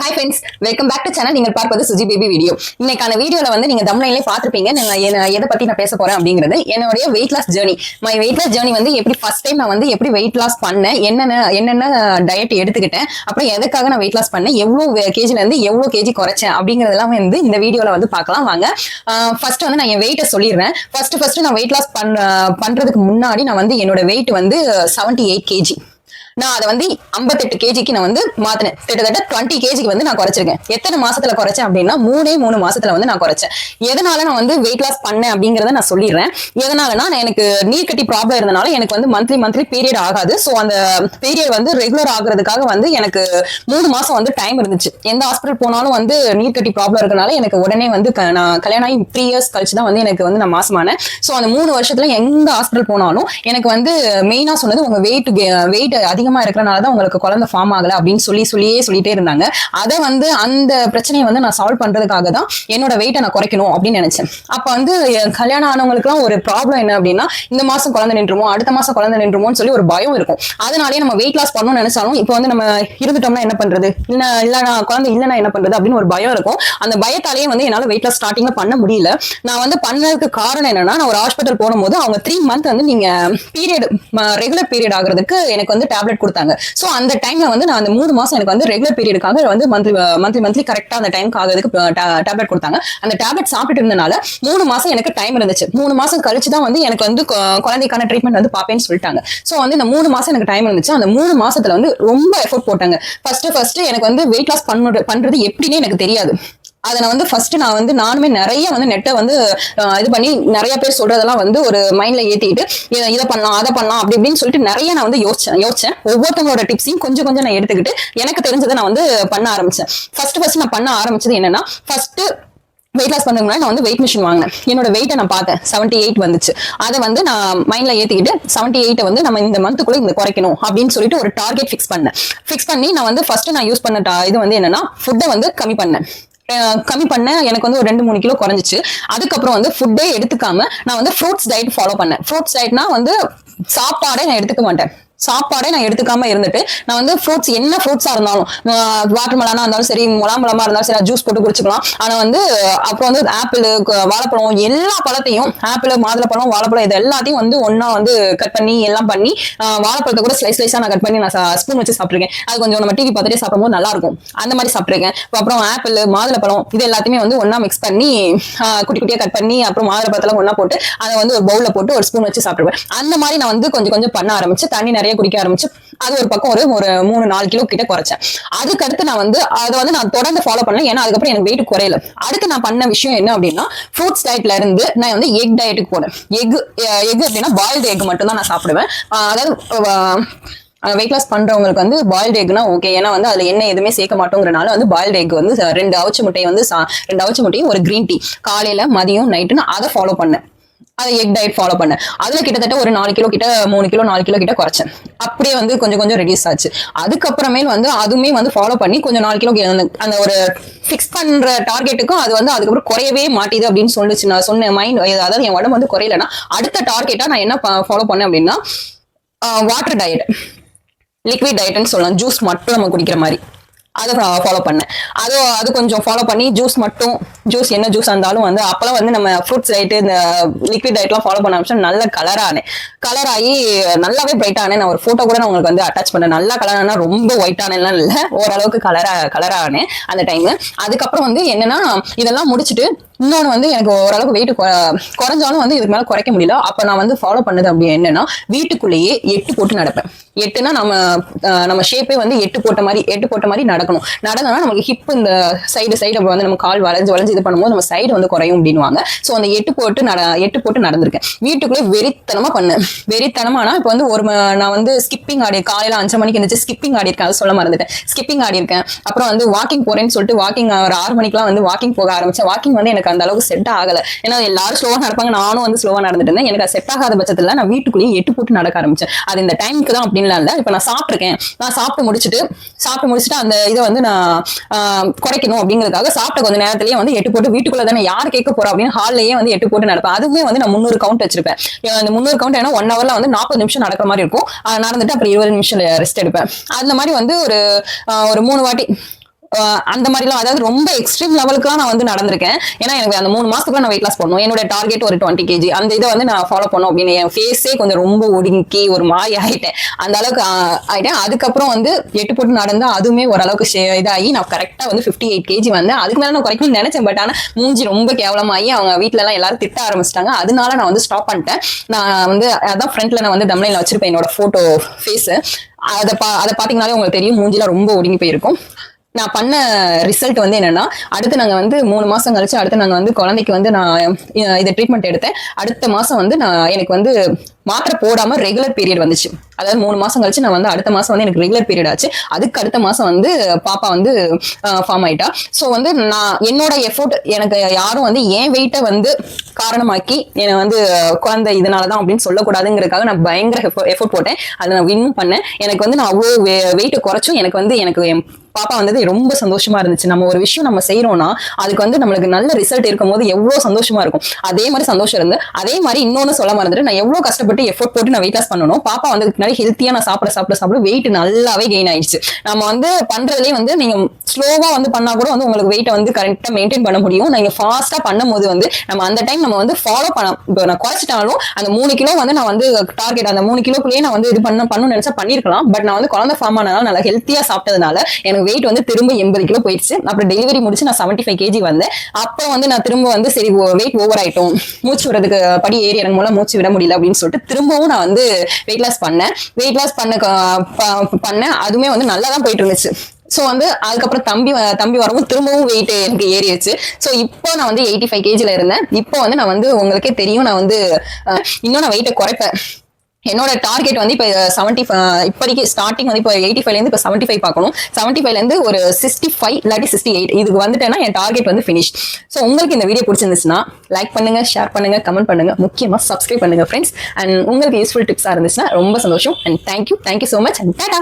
Hi friends welcome back to channel நீங்கள் பார்ப்பது Suji baby video இன்னைக்கான வீடியோவில் வந்து நீங்கள் தம்லைன்லேயே பார்த்துருப்பீங்க. நான் என்ன- எதை பற்றி நான் பேச போகிறேன் அப்படிங்கிறது என்னுடைய weight loss journey my weight loss journey வந்து எப்படி ஃபர்ஸ்ட் டைம் நான் வந்து எப்படி வெயிட் லாஸ் பண்ணேன் என்னென்ன என்னென்ன டயட் எடுத்துக்கிட்டேன் அப்புறம் எதுக்காக நான் வெயிட் லாஸ் பண்ணேன் எவ்வளோ கேஜிலேருந்து எவ்வளோ கேஜி குறைச்சேன் அப்படிங்கிறதெல்லாம் வந்து இந்த வீடியோவில் வந்து பார்க்கலாம். வாங்க. ஃபர்ஸ்ட் வந்து நான் என் வெயிட்டை சொல்லிடுறேன். ஃபர்ஸ்ட் ஃபர்ஸ்ட் நான் வெயிட் லாஸ் பண்ண பண்ணுறதுக்கு முன்னாடி நான் வந்து என்னோட வெயிட் வந்து செவன்ட்டி எயிட் கேஜி நான் அதை வந்து 58 கேஜிக்கு நான் வந்து மாத்தினேன். கிட்டத்தட்ட டுவெண்ட்டி கேஜிக்கு வந்து நான் குறைச்சிருக்கேன். எத்தனை மாசத்துல குறைச்சேன் அப்படின்னா மூணே மூணு மாசத்துல வந்து நான் குறைச்சேன். எதனால நான் வந்து வெயிட் லாஸ் பண்ணேன் அப்படிங்கறத நான் சொல்லிடுறேன். எதனாலனா நான் எனக்கு நீர் கட்டி ப்ராப்ளம் இருந்தனால எனக்கு வந்து மந்த்லி மந்த்லி பீரியட் ஆகாது. ஸோ அந்த பீரியட் வந்து ரெகுலர் ஆகுறதுக்காக வந்து எனக்கு மூணு மாசம் வந்து டைம் இருந்துச்சு. எந்த ஹாஸ்பிட்டல் போனாலும் வந்து நீர் கட்டி ப்ராப்ளம் இருக்கனால எனக்கு உடனே வந்து நான் கல்யாணம் ஆகி த்ரீ இயர்ஸ் கழிச்சு தான் வந்து எனக்கு வந்து நான் மாசமானேன் ஸோ அந்த மூணு வருஷத்துல எந்த ஹாஸ்பிட்டல் போனாலும் எனக்கு வந்து மெயினா சொன்னது உங்க வெயிட் வெயிட் அதிகமா இருக்கிறனால தான் உங்களுக்கு குழந்தை ஃபார்ம் ஆகல அப்படின்னு சொல்லி சொல்லியே சொல்லிட்டே இருந்தாங்க. அதை வந்து அந்த பிரச்சனையை வந்து நான் சால்வ் பண்றதுக்காக தான் என்னோட வெயிட்டை நான் குறைக்கணும் அப்படின்னு நினைச்சேன். அப்ப வந்து கல்யாணம் ஆனவங்களுக்குலாம் ஒரு ப்ராப்ளம் என்ன அப்படின்னா இந்த மாசம் குழந்தை நின்றுமோ அடுத்த மாசம் குழந்தை நின்றுமோன்னு சொல்லி ஒரு பயம் இருக்கும். அதனாலேயே நம்ம வெயிட் லாஸ் பண்ணணும்னு நினைச்சாலும் இப்போ வந்து நம்ம இருந்துட்டோம்னா என்ன பண்றது? இல்ல இல்ல நான் குழந்தை இல்லைன்னா என்ன பண்றது? அப்படின்னு ஒரு பயம் இருக்கும். அந்த பயத்தாலேயே வந்து என்னால வெயிட் லாஸ் ஸ்டார்டிங்ல பண்ண முடியல. நான் வந்து பண்ணதுக்கு காரணம் என்னன்னா நான் ஒரு ஹாஸ்பிட்டல் போகும்போது அவங்க த்ரீ மந்த் வந்து நீங்க பீரியட் ரெகுலர் பீரியட் ஆகுறதுக்கு எனக்கு வந்து டேப்லெட் கொடுத்தாங்க. ஸோ அந்த டைம்ல வந்து நான் அந்த மூணு மாசம் எனக்கு வந்து ரெகுலர் பீரியடுக்காக வந்து மந்த்லி மந்த்லி மந்த்லி கரெக்டா அந்த டைம்க்கு ஆகிறதுக்கு டேப்லெட் uh, கொடுத்தாங்க. அந்த டேப்லெட் சாப்பிட்டு இருந்தனால மூணு மாசம் எனக்கு டைம் இருந்துச்சு. மூணு மாசம் கழிச்சு தான் வந்து எனக்கு வந்து uh, குழந்தைக்கான ட்ரீட்மெண்ட் வந்து பார்ப்பேன்னு சொல்லிட்டாங்க. ஸோ வந்து இந்த மூணு மாசம் எனக்கு டைம் இருந்துச்சு. அந்த மூணு மாசத்துல வந்து ரொம்ப எஃபோர்ட் போட்டாங்க. ஃபர்ஸ்ட் ஃபர்ஸ்ட் எனக்கு வந்து வெயிட் லாஸ் பண்ணுறது பண்றது எப்படின்னு எனக்கு தெரியாது. அதை நான் வந்து ஃபர்ஸ்ட் நான் வந்து நானுமே நிறைய வந்து நெட்டை வந்து இது பண்ணி நிறைய பேர் சொல்றதெல்லாம் வந்து ஒரு மைண்ட்ல ஏத்திட்டு இதை- பண்ணலாம் அதை பண்ணலாம் அப்படி இப்படின்னு சொல்லிட்டு நிறைய நான் வந்து யோசிச்சேன் யோசிச்சேன். ஒவ்வொருத்தவங்களோட டிப்ஸையும் கொஞ்சம் கொஞ்சம் நான் எடுத்துக்கிட்டு எனக்கு தெரிஞ்சதை நான் வந்து பண்ண ஆரம்பிச்சேன். ஃபர்ஸ்ட் ஃபர்ஸ்ட் நான் பண்ண ஆரம்பிச்சது என்னன்னா ஃபர்ஸ்ட் வெயிட் லாஸ் பண்ணுறதுக்கு முன்னாடி நான் வந்து வெயிட் மிஷின் வாங்கினேன். என்னோட வெயிட்டை நான் பார்த்தேன். செவன்ட்டி எயிட் வந்துச்சு. அதை வந்து நான் மைண்ட்ல ஏற்றிக்கிட்டு செவன்ட்டி எயிட்டை வந்து நம்ம இந்த மந்த்துக்குள்ள இந்த குறைக்கணும் அப்படின்னு சொல்லிட்டு ஒரு டார்கெட் ஃபிக்ஸ் பண்ணேன். ஃபிக்ஸ் பண்ணி நான் வந்து ஃபர்ஸ்ட் நான் யூஸ் பண்ண இது வந்து என்னன்னா ஃபுட்டை வந்து கம்மி பண்ணேன். கம்மி பண்ண எனக்கு வந்து ஒரு ரெண்டு மூணு கிலோ குறைஞ்சிச்சு. அதுக்கப்புறம் வந்து ஃபுட்டே எடுத்துக்காம நான் வந்து ஃப்ரூட்ஸ் டயட் ஃபாலோ பண்ணேன். ஃப்ரூட்ஸ் டயட்னா வந்து சாப்பாடே நான் எடுத்துக்க மாட்டேன். சாப்பாடே நான் எடுத்துக்காம இருந்துட்டு நான் வந்து ஃப்ரூட்ஸ் என்ன ஃப்ரூட்ஸா இருந்தாலும் வாட்டர் மலானா இருந்தாலும் சரி முலாம்பழமா இருந்தாலும் சரி ஜூஸ் போட்டு குடிச்சுக்கலாம். ஆனா வந்து அப்புறம் வந்து ஆப்பிள் வாழைப்பழம் எல்லா பழத்தையும் ஆப்பிள் மாதுளப்பழம் வாழைப்பழம் இது எல்லாத்தையும் வந்து ஒன்னா வந்து கட் பண்ணி எல்லாம் பண்ணி வாழைப்பழத்தை கூட ஸ்லைஸ் ஸ்லைஸா நான் கட் பண்ணி நான் ஸ்பூன் வச்சு சாப்பிட்டுருக்கேன். அது கொஞ்சம் நம்ம டிவி பார்த்துட்டே சாப்பிடும்போது நல்லா இருக்கும் அந்த மாதிரி சாப்பிட்டுருக்கேன். அப்புறம் ஆப்பிள் மாதுளப்பழம் இது எல்லாத்தையுமே வந்து ஒன்னா மிக்ஸ் பண்ணி குட்டி குட்டியா கட் பண்ணி அப்புறம் மாதுளப்பழத்தெல்லாம் ஒன்னா போட்டு அதை வந்து ஒரு பவுல்ல போட்டு ஒரு ஸ்பூன் வச்சு சாப்பிடுவேன் அந்த மாதிரி நான் வந்து கொஞ்சம் கொஞ்சம் பண்ண ஆரம்பிச்சு தண்ணி நிறைய குடிக்க ஆரம்பிச்சு அது ஒரு பக்கம் ஒரு ஒரு மூணு நாலு கிலோ கிட்ட குறைச்சேன். அதுக்கடுத்து நான் வந்து அதை வந்து நான் தொடர்ந்து ஃபாலோ பண்ணல. ஏன்னா அதுக்கப்புறம் எனக்கு வெயிட் குறையல. அடுத்து நான் பண்ண விஷயம் என்ன அப்படின்னா ஃப்ரூட்ஸ் டயட்ல இருந்து நான் வந்து எக் டயட்டுக்கு போனேன். எக் எக் அப்படின்னா பாயில்டு எக் மட்டும் தான் நான் சாப்பிடுவேன். அதாவது வெயிட் லாஸ் பண்றவங்களுக்கு வந்து பாயில்டு எக்னா ஓகே ஏன்னா வந்து அதுல என்ன எதுவுமே சேர்க்க மாட்டோங்கிறனால வந்து பாயில்டு எக் வந்து ரெண்டு அவிச்ச முட்டையை வந்து ரெண்டு அவிச்ச முட்டையும் ஒரு கிரீன் டீ காலையில மதியம் நைட்டு அதை ஃபாலோ பண்ணேன். அதை எக் டயட் ஃபாலோ பண்ணேன் அதில் கிட்டத்தட்ட ஒரு நாலு கிலோ கிட்ட மூணு கிலோ நாலு கிலோ கிட்ட குறைச்சேன். அப்படியே வந்து கொஞ்சம் கொஞ்சம் ரெடியூஸ் ஆச்சு. அதுக்கப்புறமே வந்து அதுவுமே வந்து ஃபாலோ பண்ணி கொஞ்சம் நாலு கிலோ அந்த- ஒரு ஃபிக்ஸ் பண்ற டார்கெட்டுக்கும் அது வந்து அதுக்கப்புறம் குறையவே மாட்டேது அப்படின்னு சொல்லிச்சு. நான் சொன்ன மைண்ட் அதாவது என் உடம்பு வந்து குறையலன்னா அடுத்த டார்கெட்டா நான் என்ன ஃபாலோ பண்ணேன் அப்படின்னா வாட்டர் டயட் லிக்விட் டயட்னு சொல்லலாம். ஜூஸ் மட்டும் நம்ம குடிக்கிற மாதிரி. அதை ஃபாலோ பண்ணேன். அது அது கொஞ்சம் ஃபாலோ பண்ணி ஜூஸ் மட்டும் ஜூஸ் என்ன ஜூஸ் இருந்தாலும் வந்து அப்பெல்லாம் வந்து நம்ம ஃப்ரூட்ஸ் டயட்டு இந்த லிக்விட் டயட்லாம் ஃபாலோ பண்ண ஆரம்பிச்சா நல்ல கலர் ஆனேன். கலர் ஆகி நல்லாவே பிரைட் நான் ஒரு ஃபோட்டோ கூட நான் உங்களுக்கு வந்து அட்டாச் பண்ணேன். நல்லா கலர் ஆனால் ரொம்ப ஒயிட் ஆனேன்லாம் இல்லை. ஓரளவுக்கு கலராக கலர் ஆனேன் அந்த டைமில் அதுக்கப்புறம் வந்து என்னன்னா இதெல்லாம் முடிச்சுட்டு இன்னொன்று வந்து எனக்கு ஓரளவுக்கு வெயிட் குறைஞ்சாலும் வந்து இதுக்கு மேலே குறைக்க முடியல. அப்போ நான் வந்து ஃபாலோ பண்ணது அப்படி என்னன்னா வீட்டுக்குள்ளேயே எட்டு போட்டு நடப்பேன். எட்டுனா நம்ம நம்ம ஷேப்பே வந்து எட்டு போட்ட மாதிரி எட்டு போட்ட மாதிரி நடக்கணும். நடந்தோம்னா நமக்கு ஹிப் இந்த சைடு சைடு வந்து நம்ம கால் வளைஞ்சு வளைஞ்சு இது பண்ணும்போது நம்ம சைடு வந்து குறையும் அப்படின்வாங்க ஸோ அந்த எட்டு போட்டு நட எட்டு போட்டு நடந்திருக்கேன். வீட்டுக்குள்ளே வெறித்தனமாக பண்ணேன் வெறித்தனமானா இப்போ வந்து ஒரு ம- நான் வந்து ஸ்கிப்பிங் ஆடி காலையில் அஞ்சு மணிக்கு இருந்துச்சு ஸ்கிப்பிங் ஆடி இருக்கேன் அதை சொல்ல மறந்துட்டேன். ஸ்கிப்பிங் ஆடி இருக்கேன் அப்புறம் வந்து வாக்கிங் போகிறேன்னு சொல்லிட்டு வாக்கிங் ஒரு ஆறு மணிக்கெல்லாம் வந்து வாக்கிங் போக ஆரம்பிச்சேன். வாக்கிங் வந்து எனக்கு அந்த அளவுக்கு செட் ஆகல. ஏன்னா எல்லாரும் ஸ்லோவா நடப்பாங்க. நானும் வந்து ஸ்லோவா நடந்துட்டு இருந்தேன். எனக்கு செட் ஆகாத பட்சத்துல நான் வீட்டுக்குள்ளேயே எட்டு போட்டு நடக்க ஆரம்பிச்சேன். அது இந்த டைமுக்கு தான் அப்படின்லாம் இல்ல. இப்போ நான் சாப்பிட்ருக்கேன் நான் சாப்பிட்டு முடிச்சுட்டு சாப்பிட்டு முடிச்சுட்டு அந்த இதை வந்து நான் குறைக்கணும் அப்படிங்கிறதுக்காக சாப்பிட்ட கொஞ்ச நேரத்திலேயே வந்து எட்டு போட்டு வீட்டுக்குள்ள தானே யார் கேட்க போறோம் அப்படின்னு ஹால்லயே வந்து எட்டு போட்டு நடப்பேன். அதுவுமே வந்து நான் முந்நூறு கவுண்ட் வச்சிருப்பேன். அந்த முந்நூறு கவுண்ட் ஏன்னா ஒன் ஹவர்ல வந்து நாற்பது நிமிஷம் நடக்கிற மாதிரி இருக்கும். நடந்துட்டு அப்புறம் இருபது நிமிஷம் ரெஸ்ட் எடுப்பேன். அந்த மாதிரி வந்து ஒரு ஒரு மூணு வாட்டி அந்த மாதிரிலாம் அதாவது ரொம்ப எக்ஸ்ட்ரீம் லெவலுக்குலாம் நான் வந்து நடந்திருக்கேன். ஏன்னா எனக்கு அந்த மூணு மாசத்துக்குள்ள நான் வெயிட் லாஸ் பண்ணணும் என்னோட டார்கெட் ஒரு டுவெண்ட்டி கேஜி அந்த இதை வந்து நான் ஃபாலோ பண்ணோம் அப்படின்னு. என் ஃபேஸே கொஞ்சம் ரொம்ப ஒடுங்கி ஒரு மாதிரி ஆயிட்டேன். அந்த அளவுக்கு ஆயிட்டேன். அதுக்கப்புறம் வந்து எட்டு போட்டு நடந்தா அதுவுமே ஓரளவுக்கு இதாகி நான் கரெக்டாக வந்து ஃபிஃப்டி எயிட் கேஜி வந்தேன். அதுக்கு மேலே நான் குறைக்கணும்னு நினைச்சேன். பட் ஆனால் மூஞ்சி ரொம்ப கேவலமாகி அவங்க வீட்டில எல்லாம் எல்லாரும் திட்ட ஆரம்பிச்சிட்டாங்க. அதனால நான் வந்து ஸ்டாப் பண்ணிட்டேன். நான் வந்து அதான் ஃப்ரண்ட்ல நான் வந்து தமிழில் வச்சிருப்பேன் என்னோட ஃபோட்டோ ஃபேஸ் அதை பா அதை பார்த்தீங்கனாலே உங்களுக்கு தெரியும். மூஞ்சிலாம் ரொம்ப ஒடுங்கி போயிருக்கும். நான் பண்ண ரிசல்ட் வந்து என்னன்னா அடுத்து நாங்க வந்து மூணு மாசம் கழிச்சு அடுத்து நாங்க வந்து குழந்தைக்கு வந்து நான் இதை ட்ரீட்மெண்ட் எடுத்தேன். அடுத்த மாசம் வந்து நான் எனக்கு வந்து மாத்திரை போடாம ரெகுலர் பீரியட் வந்துச்சு. அதாவது மூணு மாசம் கழிச்சு நான் வந்து அடுத்த மாசம் வந்து எனக்கு ரெகுலர் பீரியட் ஆச்சு. அதுக்கு அடுத்த மாசம் வந்து பாப்பா வந்து ஃபார்ம் ஆயிட்டா. ஸோ வந்து நான் என்னோட எஃபோர்ட் எனக்கு யாரும் வந்து என் வெயிட்டை வந்து காரணமாக்கி என்னை வந்து குழந்தை இதனால தான் அப்படின்னு சொல்லக்கூடாதுங்கிறதுக்காக நான் பயங்கர எஃபோர்ட் போட்டேன். அதை நான் வின் பண்ணேன். எனக்கு வந்து நான் அவ்வளோ வெயிட்டை குறைச்சும் எனக்கு வந்து எனக்கு என் பாப்பா வந்தது ரொம்ப சந்தோஷமா இருந்துச்சு. நம்ம ஒரு விஷயம் நம்ம செய்யறோம்னா அதுக்கு வந்து நம்மளுக்கு நல்ல ரிசல்ட் இருக்கும் போது எவ்வளவு சந்தோஷமா இருக்கும். அதே மாதிரி சந்தோஷம் இருந்து அதே மாதிரி இன்னொன்னு சொல்ல மறந்துட்டு நான் எவ்வளவு கஷ்டப்பட்டு எஃபோர்ட் போட்டு நான் வெயிட் லாஸ் பண்ணணும். பாப்பா வந்ததுக்கு முன்னாடி ஹெல்த்தியா நான் சாப்பிட சாப்பிட சாப்பிட வெயிட் நல்லாவே கெயின் ஆயிடுச்சு. நம்ம வந்து பண்றதுலயே வந்து நீங்க ஸ்லோவா வந்து பண்ணா கூட வந்து உங்களுக்கு வெயிட்டை வந்து கரெக்டா மெயின்டைன் பண்ண முடியும். நீங்க ஃபாஸ்டா பண்ணும்போது வந்து நம்ம அந்த டைம் நம்ம வந்து ஃபாலோ பண்ண இப்போ நான் குறைச்சிட்டாலும் அந்த மூணு கிலோ வந்து நான் வந்து டார்கெட் அந்த மூணு கிலோக்குள்ளேயே நான் வந்து இது பண்ண பண்ணணும்னு நினைச்சா பண்ணிருக்கலாம். பட் நான் வந்து குழந்தை ஃபார்ம் ஆனாலும் நல்லா ஹெல்த்தியா சாப்பிட்டதுனால எனக்கு வெயிட் வந்து திரும்ப எண்பது கிலோ போயிடுச்சு. அப்புறம் டெலிவரி முடிச்சு நான் செவன்டி ஃபைவ் கேஜி வந்தேன். அப்புறம் வந்து நான் திரும்ப வந்து சரி வெயிட் ஓவர் ஆயிட்டோம். மூச்சு விடுறதுக்கு படி ஏறி எனக்கு மூலம் மூச்சு விட முடியல அப்படின்னு சொல்லிட்டு திரும்பவும் நான் வந்து வெயிட் லாஸ் பண்ணேன். வெயிட் லாஸ் பண்ண பண்ணேன். அதுவுமே வந்து நல்லா தான் போயிட்டு இருந்துச்சு ஸோ வந்து அதுக்கப்புறம் தம்பி வ- தம்பி வரவும் திரும்பவும் வெயிட் எனக்கு ஏறிடுச்சு. ஸோ இப்போ நான் வந்து எயிட்டி ஃபைவ் கேஜியில் இருந்தேன். இப்போ வந்து நான் வந்து உங்களுக்கே தெரியும் நான் வந்து இன்னும் நான் வெயிட்டை குறைப்பேன். என்னோட டார்கெட் வந்து இப்போ செவன்டி இப்போதைக்கு ஸ்டார்டிங் வந்து இப்போ எயிட்டி ஃபைவ்லேருந்து இப்போ செவன்ட்டி ஃபைவ் பார்க்கணும் செவன்ட்டி ஃபைவ்லேருந்து ஒரு சிக்ஸ்டி ஃபைவ் இல்லாட்டி சிக்ஸ்டி எயிட் இதுக்கு வந்துட்டேன்னா என் டார்கெட் வந்து ஃபினிஷ் ஸோ உங்களுக்கு இந்த வீடியோ பிடிச்சிருந்துச்சுன்னா லைக் பண்ணுங்க ஷேர் பண்ணுங்க கமெண்ட் பண்ணுங்க. முக்கியமாக சப்ஸ்கிரைப் பண்ணுங்க ஃப்ரெண்ட்ஸ் அண்ட் உங்களுக்கு யூஸ்ஃபுல் டிப்ஸாக இருந்துச்சுன்னா ரொம்ப சந்தோஷம். And thank you thank you so much and tata